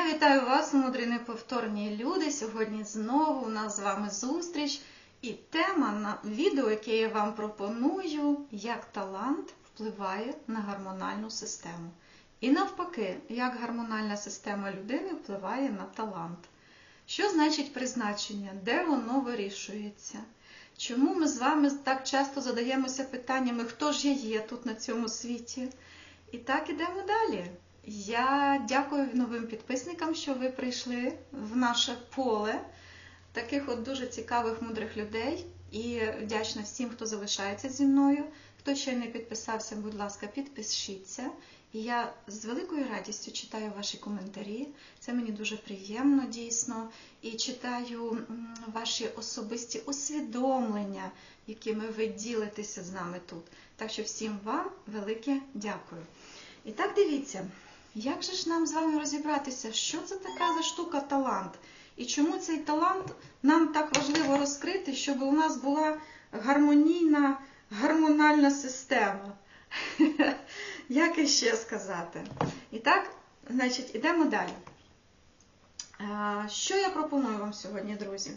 Я вітаю вас, мудрі неповторні люди. Сьогодні знову у нас з вами зустріч. І тема на відео, яке я вам пропоную, як талант впливає на гормональну систему. І навпаки, як гормональна система людини впливає на талант. Що значить призначення? Де воно вирішується? Чому ми з вами так часто задаємося питаннями, хто ж я є тут на цьому світі? І так ідемо далі. Я дякую новим підписникам, що ви прийшли в наше поле таких от дуже цікавих, мудрих людей. І вдячна всім, хто залишається зі мною. Хто ще не підписався, будь ласка, підпишіться. І я з великою радістю читаю ваші коментарі. Це мені дуже приємно, дійсно. І читаю ваші особисті усвідомлення, якими ви ділитеся з нами тут. Так що всім вам велике дякую. І так дивіться, як же ж нам з вами розібратися, що це така за штука талант? І чому цей талант нам так важливо розкрити, щоб у нас була гармонійна, гормональна система? Як іще сказати? І так, значить, ідемо далі. Що я пропоную вам сьогодні, друзі?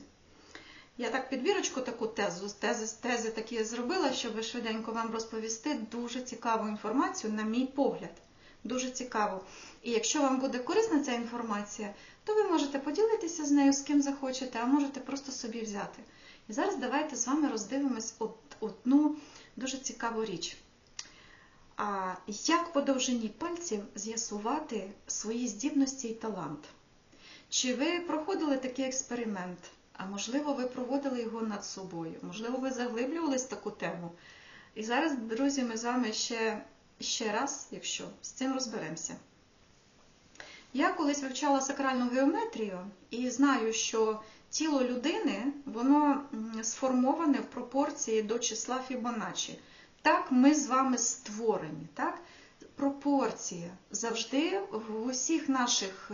Я так підбірочку таку тезу, тези, тези такі зробила, щоб швиденько вам розповісти дуже цікаву інформацію, на мій погляд. Дуже цікаво. І якщо вам буде корисна ця інформація, то ви можете поділитися з нею з ким захочете, а можете просто собі взяти. І зараз давайте з вами роздивимось одну дуже цікаву річ. А як по довжині пальців з'ясувати свої здібності і талант? Чи ви проходили такий експеримент? А можливо, ви проводили його над собою, можливо, ви заглиблювались таку тему. І зараз, друзі, ми з вами ще, ще раз, якщо з цим розберемося. Я колись вивчала сакральну геометрію і знаю, що тіло людини воно сформоване в пропорції до числа Фібоначчі. Так, ми з вами створені. Так? Пропорція завжди в усіх наших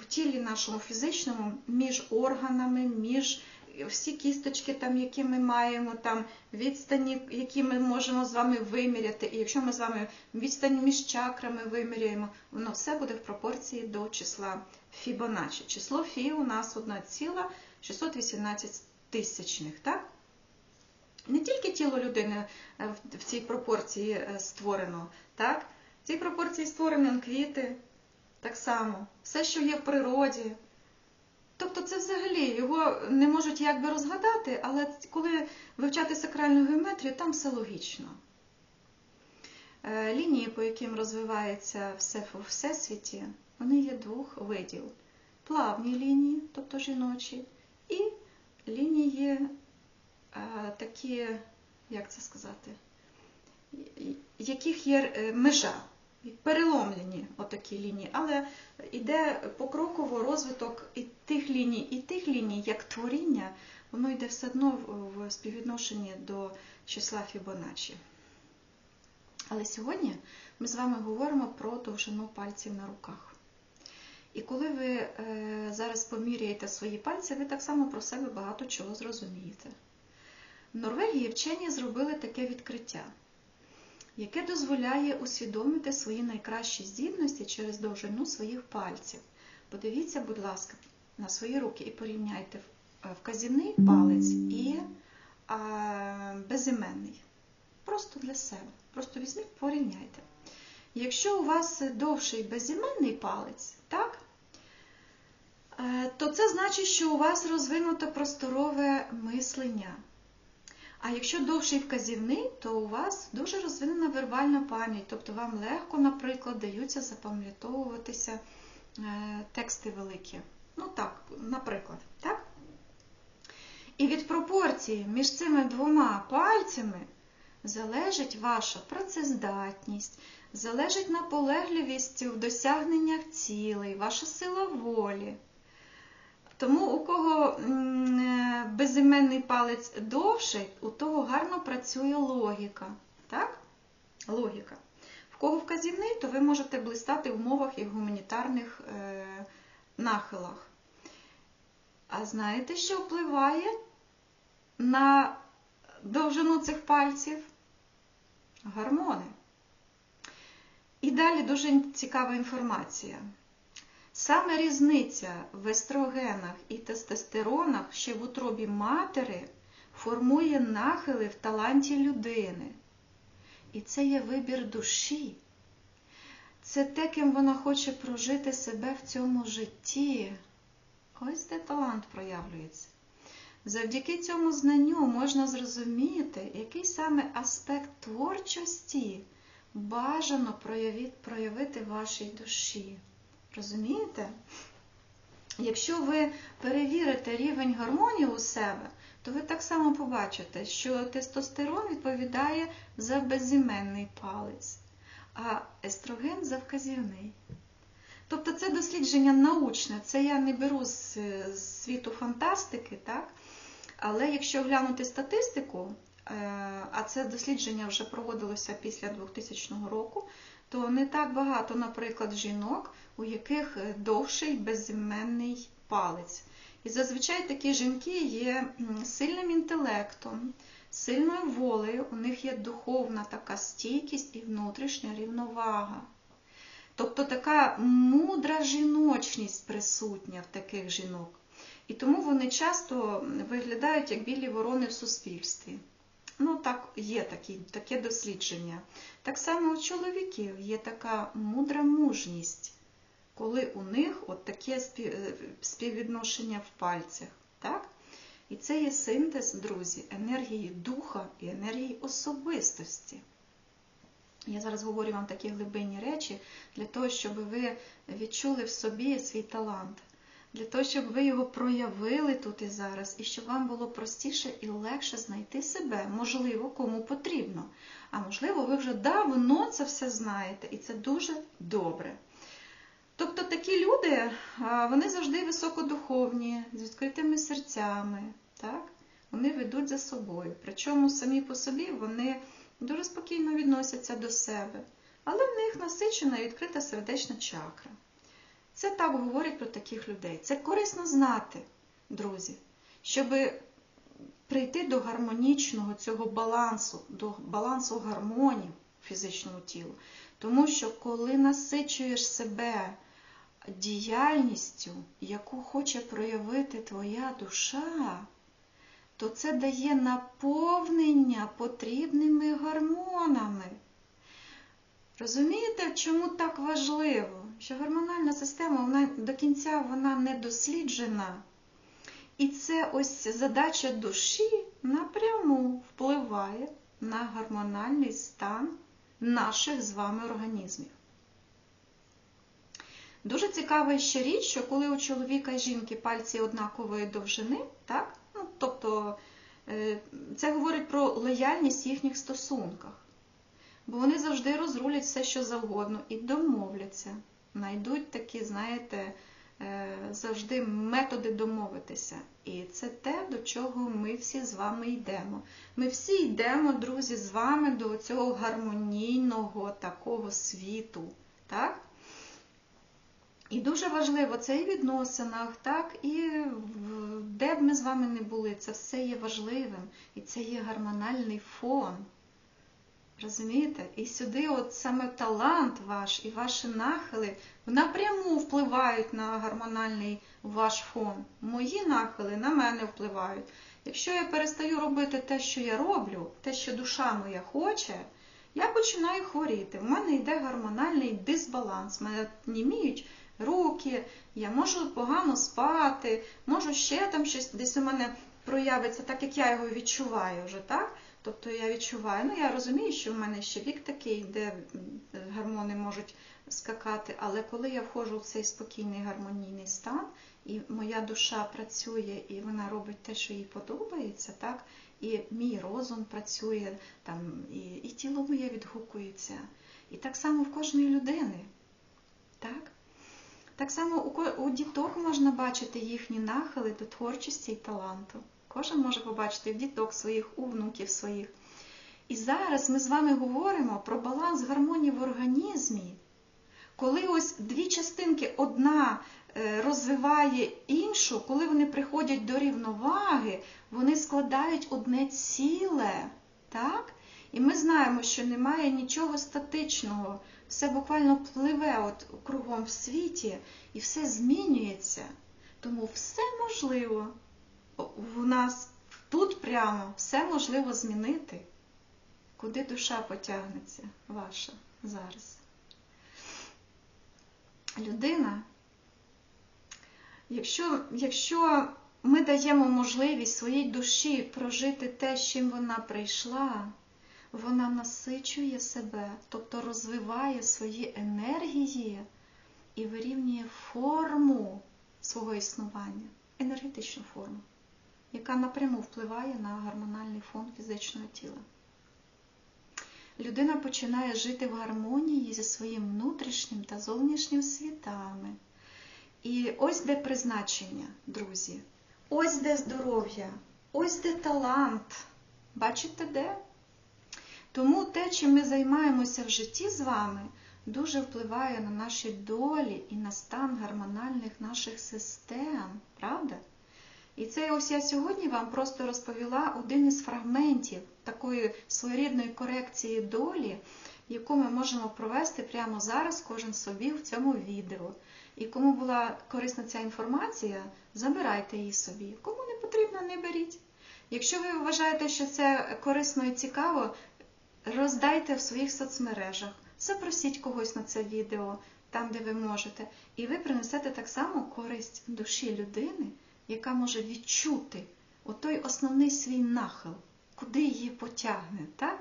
в тілі нашому фізичному, між органами, між всі кісточки, там, які ми маємо, там відстані, які ми можемо з вами виміряти. І якщо ми з вами відстані між чакрами виміряємо, воно все буде в пропорції до числа Фібоначчі. Число Фі у нас 1,618 тисячних. так? Не тільки тіло людини в цій пропорції створено, так? В цій пропорції створені квіти. Так само, все, що є в природі. Тобто це взагалі його не можуть якби розгадати, але коли вивчати сакральну геометрію, там все логічно. Лінії, по яким розвивається все в всесвіті, вони є двох видів. Плавні лінії, тобто жіночі, і лінії такі, як це сказати, яких є межа переломлені отакі лінії, але йде покроково розвиток і тих ліній, і тих ліній, як творіння, воно йде все одно в співвідношенні до числа Фібоначчі. Але сьогодні ми з вами говоримо про довжину пальців на руках. І коли ви зараз поміряєте свої пальці, ви так само про себе багато чого зрозумієте. В Норвегії вчені зробили таке відкриття яке дозволяє усвідомити свої найкращі здібності через довжину своїх пальців. Подивіться, будь ласка, на свої руки і порівняйте вказівний палець і а, безіменний. Просто для себе. Просто візьміть, порівняйте. Якщо у вас довший безіменний палець, так, то це значить, що у вас розвинуто просторове мислення. А якщо довший вказівний, то у вас дуже розвинена вербальна пам'ять, тобто вам легко, наприклад, даються запам'ятовуватися тексти великі. Ну так, наприклад, так? І від пропорції між цими двома пальцями залежить ваша працездатність, залежить наполегливість в досягненнях цілей, ваша сила волі. Тому у кого безіменний палець довший, у того гарно працює логіка. Так? Логіка. В кого вказівний, то ви можете блистати в мовах і гуманітарних е, нахилах. А знаєте, що впливає на довжину цих пальців? Гормони. І далі дуже цікава інформація. Саме різниця в естрогенах і тестостеронах ще в утробі матері формує нахили в таланті людини. І це є вибір душі. Це те, ким вона хоче прожити себе в цьому житті. Ось де талант проявлюється. Завдяки цьому знанню можна зрозуміти, який саме аспект творчості бажано проявити вашій душі. Розумієте? Якщо ви перевірите рівень гармонії у себе, то ви так само побачите, що тестостерон відповідає за безіменний палець, а естроген за вказівний. Тобто це дослідження научне, це я не беру з світу фантастики, так? але якщо глянути статистику, а це дослідження вже проводилося після 2000 року, то не так багато, наприклад, жінок, у яких довший безіменний палець. І зазвичай такі жінки є сильним інтелектом, сильною волею, у них є духовна така стійкість і внутрішня рівновага. Тобто така мудра жіночність присутня в таких жінок. І тому вони часто виглядають як білі ворони в суспільстві. Ну, так, є такі, таке дослідження. Так само у чоловіків є така мудра мужність, коли у них от таке співвідношення в пальцях. Так? І це є синтез, друзі, енергії духа і енергії особистості. Я зараз говорю вам такі глибинні речі для того, щоб ви відчули в собі свій талант, для того, щоб ви його проявили тут і зараз, і щоб вам було простіше і легше знайти себе, можливо, кому потрібно. А можливо, ви вже давно це все знаєте, і це дуже добре. Тобто такі люди, вони завжди високодуховні, з відкритими серцями, так? вони ведуть за собою. Причому самі по собі вони дуже спокійно відносяться до себе, але в них насичена відкрита сердечна чакра. Це так говорять про таких людей. Це корисно знати, друзі, щоб прийти до гармонічного цього балансу, до балансу гармонії в фізичному тілу. Тому що коли насичуєш себе діяльністю, яку хоче проявити твоя душа, то це дає наповнення потрібними гормонами. Розумієте, чому так важливо? Що гормональна система вона до кінця вона не досліджена. І це ось задача душі напряму впливає на гормональний стан наших з вами організмів. Дуже цікава ще річ, що коли у чоловіка і жінки пальці однакової довжини, так? Ну, тобто е, це говорить про лояльність в їхніх стосунках. Бо вони завжди розрулять все, що завгодно, і домовляться. Найдуть такі, знаєте, е, завжди методи домовитися. І це те, до чого ми всі з вами йдемо. Ми всі йдемо, друзі, з вами до цього гармонійного такого світу. так? І дуже важливо це і в відносинах, так, і де б ми з вами не були, це все є важливим. І це є гормональний фон. Розумієте? І сюди от саме талант ваш і ваші нахили напряму впливають на гормональний ваш фон. Мої нахили на мене впливають. Якщо я перестаю робити те, що я роблю, те, що душа моя хоче, я починаю хворіти. В мене йде гормональний дисбаланс. Мене німіють руки, я можу погано спати, можу ще там щось десь у мене проявиться, так як я його відчуваю вже, так? Тобто я відчуваю, ну я розумію, що в мене ще вік такий, де гормони можуть скакати, але коли я входжу в цей спокійний гармонійний стан, і моя душа працює, і вона робить те, що їй подобається, так? І мій розум працює, там, і, і тіло моє відгукується. І так само в кожної людини. Так? Так само у, у діток можна бачити їхні нахили до творчості і таланту. Кожен може побачити в діток своїх, у внуків своїх. І зараз ми з вами говоримо про баланс гармонії в організмі, коли ось дві частинки одна е, розвиває іншу, коли вони приходять до рівноваги, вони складають одне ціле. так? І ми знаємо, що немає нічого статичного. Все буквально пливе от кругом в світі, і все змінюється. Тому все можливо. У нас тут прямо все можливо змінити. Куди душа потягнеться ваша зараз? Людина, якщо, якщо ми даємо можливість своїй душі прожити те, з чим вона прийшла, вона насичує себе, тобто розвиває свої енергії і вирівнює форму свого існування, енергетичну форму, яка напряму впливає на гормональний фон фізичного тіла. Людина починає жити в гармонії зі своїм внутрішнім та зовнішнім світами. І ось де призначення, друзі. Ось де здоров'я, ось де талант. Бачите де? Тому те, чим ми займаємося в житті з вами, дуже впливає на наші долі і на стан гормональних наших систем, правда? І це ось я сьогодні вам просто розповіла один із фрагментів такої своєрідної корекції долі, яку ми можемо провести прямо зараз, кожен собі в цьому відео. І кому була корисна ця інформація, забирайте її собі. Кому не потрібно, не беріть. Якщо ви вважаєте, що це корисно і цікаво, роздайте в своїх соцмережах, запросіть когось на це відео, там, де ви можете, і ви принесете так само користь душі людини, яка може відчути отой основний свій нахил, куди її потягне, так?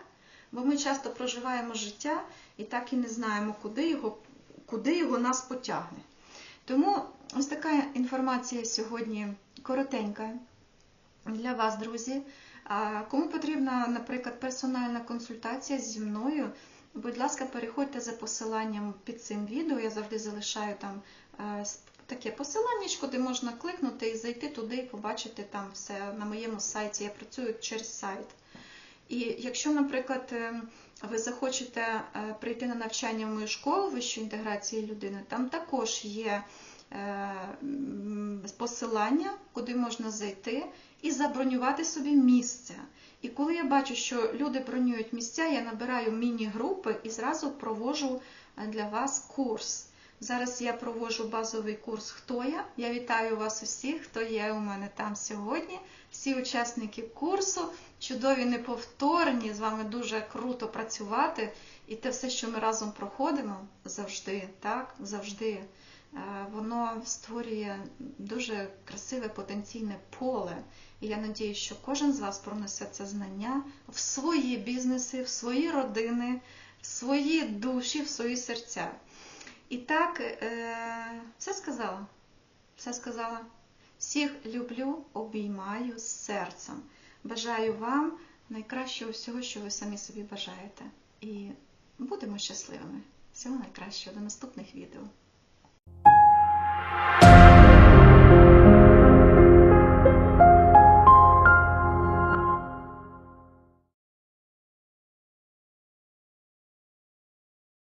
Бо ми часто проживаємо життя і так і не знаємо, куди його, куди його нас потягне. Тому ось така інформація сьогодні коротенька для вас, друзі. А Кому потрібна, наприклад, персональна консультація зі мною, будь ласка, переходьте за посиланням під цим відео. Я завжди залишаю там е, таке посилання, де можна кликнути і зайти туди і побачити там все на моєму сайті. Я працюю через сайт. І якщо, наприклад, е, ви захочете е, прийти на навчання в мою школу вищої інтеграції людини, там також є посилання, куди можна зайти і забронювати собі місце. І коли я бачу, що люди бронюють місця, я набираю міні-групи і зразу провожу для вас курс. Зараз я проводжу базовий курс Хто я? Я вітаю вас усіх, хто є у мене там сьогодні. Всі учасники курсу, чудові, неповторні, з вами дуже круто працювати. І те все, що ми разом проходимо, завжди, так, завжди, воно створює дуже красиве потенційне поле. І я надію, що кожен з вас пронесе це знання в свої бізнеси, в свої родини, в свої душі, в свої серця. І так, все сказала. Все сказала. Всіх люблю, обіймаю серцем. Бажаю вам найкращого всього, що ви самі собі бажаєте. І будемо щасливими. Всього найкращого до наступних відео.